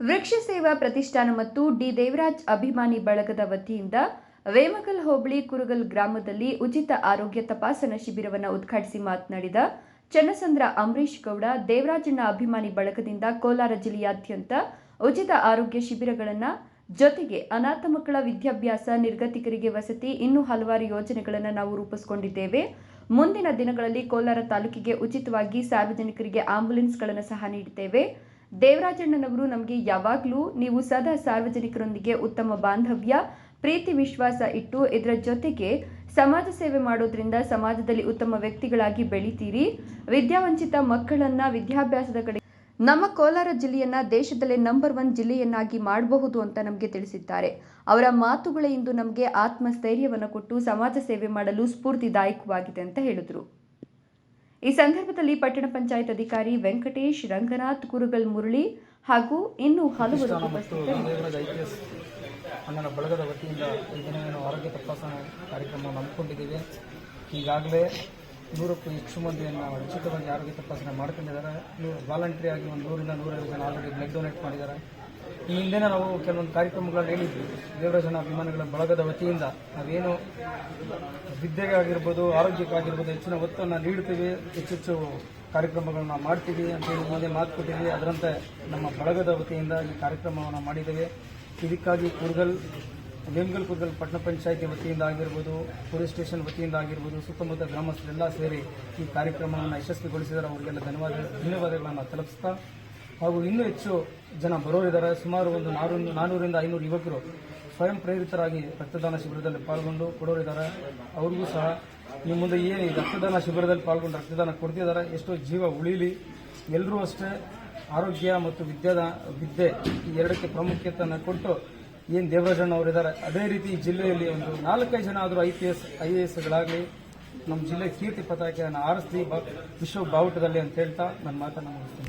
ವೃಕ್ಷ ಸೇವಾ ಪ್ರತಿಷ್ಠಾನ ಮತ್ತು ಡಿ ದೇವರಾಜ್ ಅಭಿಮಾನಿ ಬಳಗದ ವತಿಯಿಂದ ವೇಮಗಲ್ ಹೋಬಳಿ ಕುರುಗಲ್ ಗ್ರಾಮದಲ್ಲಿ ಉಚಿತ ಆರೋಗ್ಯ ತಪಾಸಣಾ ಶಿಬಿರವನ್ನು ಉದ್ಘಾಟಿಸಿ ಮಾತನಾಡಿದ ಚನ್ನಸಂದ್ರ ಅಂಬರೀಶ್ ಗೌಡ, ದೇವರಾಜಣ್ಣ ಅಭಿಮಾನಿ ಬಳಗದಿಂದ ಕೋಲಾರ ಜಿಲ್ಲೆಯಾದ್ಯಂತ ಉಚಿತ ಆರೋಗ್ಯ ಶಿಬಿರಗಳನ್ನು ಜೊತೆಗೆ ಅನಾಥ ಮಕ್ಕಳ ವಿದ್ಯಾಭ್ಯಾಸ ನಿರ್ಗತಿಕರಿಗೆ ವಸತಿ ಇನ್ನೂ ಹಲವಾರು ಯೋಜನೆಗಳನ್ನು ನಾವು ರೂಪಿಸಿಕೊಂಡಿದ್ದೇವೆ. ಮುಂದಿನ ದಿನಗಳಲ್ಲಿ ಕೋಲಾರ ತಾಲೂಕಿಗೆ ಉಚಿತವಾಗಿ ಸಾರ್ವಜನಿಕರಿಗೆ ಆಂಬ್ಯುಲೆನ್ಸ್ಗಳನ್ನು ಸಹ ನೀಡುತ್ತೇವೆ ದೇವರಾಜಣ್ಣನವರು ನಮಗೆ ಯಾವಾಗಲೂ ನೀವು ಸದಾ ಸಾರ್ವಜನಿಕರೊಂದಿಗೆ ಉತ್ತಮ ಬಾಂಧವ್ಯ, ಪ್ರೀತಿ ವಿಶ್ವಾಸ ಇಟ್ಟು ಇದರ ಜೊತೆಗೆ ಸಮಾಜ ಸೇವೆ ಮಾಡೋದ್ರಿಂದ ಸಮಾಜದಲ್ಲಿ ಉತ್ತಮ ವ್ಯಕ್ತಿಗಳಾಗಿ ಬೆಳಿತೀರಿ. ವಿದ್ಯಾವಂಚಿತ ಮಕ್ಕಳನ್ನ ವಿದ್ಯಾಭ್ಯಾಸದ ಕಡೆ ನಮ್ಮ ಕೋಲಾರ ಜಿಲ್ಲೆಯನ್ನ ದೇಶದಲ್ಲೇ ನಂಬರ್ ಒನ್ ಜಿಲ್ಲೆಯನ್ನಾಗಿ ಮಾಡಬಹುದು ಅಂತ ನಮಗೆ ತಿಳಿಸಿದ್ದಾರೆ. ಅವರ ಮಾತುಗಳೇ ಇಂದು ನಮಗೆ ಆತ್ಮಸ್ಥೈರ್ಯವನ್ನು ಕೊಟ್ಟು ಸಮಾಜ ಸೇವೆ ಮಾಡಲು ಸ್ಫೂರ್ತಿದಾಯಕವಾಗಿದೆ ಅಂತ ಹೇಳಿದರು. ಈ ಸಂದರ್ಭದಲ್ಲಿ ಪಟ್ಟಣ ಪಂಚಾಯತ್ ಅಧಿಕಾರಿ ವೆಂಕಟೇಶ್ ರಂಗನಾಥ್ ಕುರುಗಲ್ ಮುರಳಿ ಹಾಗೂ ಇನ್ನೂ ಹಲವರು ಅಣ್ಣನ ಬಳಗದ ವತಿಯಿಂದ ಈ ದಿನ ಏನು ಆರೋಗ್ಯ ತಪಾಸಣಾ ಕಾರ್ಯಕ್ರಮ ಹಮ್ಮಿಕೊಂಡಿದ್ದೇವೆ. ಈಗಾಗಲೇ ನೂರಕ್ಕೂ ಹೆಚ್ಚು ಮಂದಿಯನ್ನು ಉಚಿತವಾಗಿ ಆರೋಗ್ಯ ತಪಾಸಣೆ ಮಾಡ್ಕೊಂಡಿದ್ದಾರೆ. ಇನ್ನು ವಾಲಂಟ್ರಿ ಆಗಿ ಒಂದು ನೂರಿಂದ ನೂರೈವತ್ತು ಜನ ಆಲ್ರೆಡಿ ಬ್ಲಡ್ ಡೊನೇಟ್ ಮಾಡಿದ್ದಾರೆ. ಈ ಹಿಂದೆ ನಾವು ಕೆಲವೊಂದು ಕಾರ್ಯಕ್ರಮಗಳನ್ನು ಹೇಳಿದ್ವಿ. ದೇವರಾಜನ ಅಭಿಮಾನಿಗಳ ಬಳಗದ ವತಿಯಿಂದ ನಾವೇನು ವಿದ್ಯೆಗಾಗಿರ್ಬೋದು, ಆರೋಗ್ಯಕ್ಕಾಗಿರ್ಬೋದು ಹೆಚ್ಚಿನ ಒತ್ತನ್ನು ನೀಡ್ತೀವಿ ಹೆಚ್ಚೆಚ್ಚು ಕಾರ್ಯಕ್ರಮಗಳನ್ನ ಮಾಡ್ತೀವಿ ಅಂತೇಳಿ ಮುಂದೆ ಮಾತು ಕೊಟ್ಟಿದ್ವಿ. ಅದರಂತೆ ನಮ್ಮ ಬಳಗದ ವತಿಯಿಂದ ಈ ಕಾರ್ಯಕ್ರಮವನ್ನು ಮಾಡಿದ್ದೇವೆ. ಇದಕ್ಕಾಗಿ ಕುರ್ಗಲ್, ವೇಮಗಲ್ ಕುರ್ಗಲ್ ಪಟ್ಟಣ ಪಂಚಾಯಿತಿ ವತಿಯಿಂದ ಆಗಿರ್ಬೋದು, ಪೊಲೀಸ್ ಸ್ಟೇಷನ್ ವತಿಯಿಂದ ಆಗಿರ್ಬೋದು, ಸುತ್ತಮುತ್ತ ಗ್ರಾಮಸ್ಥರೆಲ್ಲ ಸೇರಿ ಈ ಕಾರ್ಯಕ್ರಮವನ್ನು ಯಶಸ್ವಿಗೊಳಿಸಿದರೆ ಅವರಿಗೆಲ್ಲ ಧನ್ಯವಾದ, ಧನ್ಯವಾದಗಳನ್ನು ತಲುಪಿಸ್ತಾ ಹಾಗೂ ಇನ್ನೂ ಹೆಚ್ಚು ಜನ ಬರೋರಿದ್ದಾರೆ. ಸುಮಾರು ಒಂದು ನಾನೂರು ನಾನೂರಿಂದ ಐನೂರು ಯುವಕರು ಸ್ವಯಂ ಪ್ರೇರಿತರಾಗಿ ರಕ್ತದಾನ ಶಿಬಿರದಲ್ಲಿ ಪಾಲ್ಗೊಂಡು ಕೊಡೋರಿದ್ದಾರೆ. ಅವ್ರಿಗೂ ಸಹ ಈ ಮುಂದೆ ಏನು ಈ ರಕ್ತದಾನ ಶಿಬಿರದಲ್ಲಿ ಪಾಲ್ಗೊಂಡು ರಕ್ತದಾನ ಕೊಡ್ತಿದ್ದಾರೆ. ಎಷ್ಟೋ ಜೀವ ಉಳಿಲಿ. ಎಲ್ಲರೂ ಅಷ್ಟೇ ಆರೋಗ್ಯ ಮತ್ತು ವಿದ್ಯಾದ ವಿದ್ಯೆ ಈ ಎರಡಕ್ಕೆ ಪ್ರಾಮುಖ್ಯತೆಯನ್ನು ಕೊಟ್ಟು ಏನು ದೇವರಾಜಣ್ಣ ಅವರಿದ್ದಾರೆ. ಅದೇ ರೀತಿ ಈ ಜಿಲ್ಲೆಯಲ್ಲಿ ಒಂದು ನಾಲ್ಕೈದು ಜನ ಆದರೂ I P S I A ಎಸ್ಗಳಾಗಲಿ ನಮ್ಮ ಜಿಲ್ಲೆ ಕೀರ್ತಿ ಪತಾಕೆಯನ್ನು ಆರಿಸ್ತೀವಿ ವಿಶ್ವ ಬಾವುಟದಲ್ಲಿ ಅಂತ ಹೇಳ್ತಾ ನನ್ನ ಮಾತನ್ನು ಮುಗಿಸ್ತೀನಿ.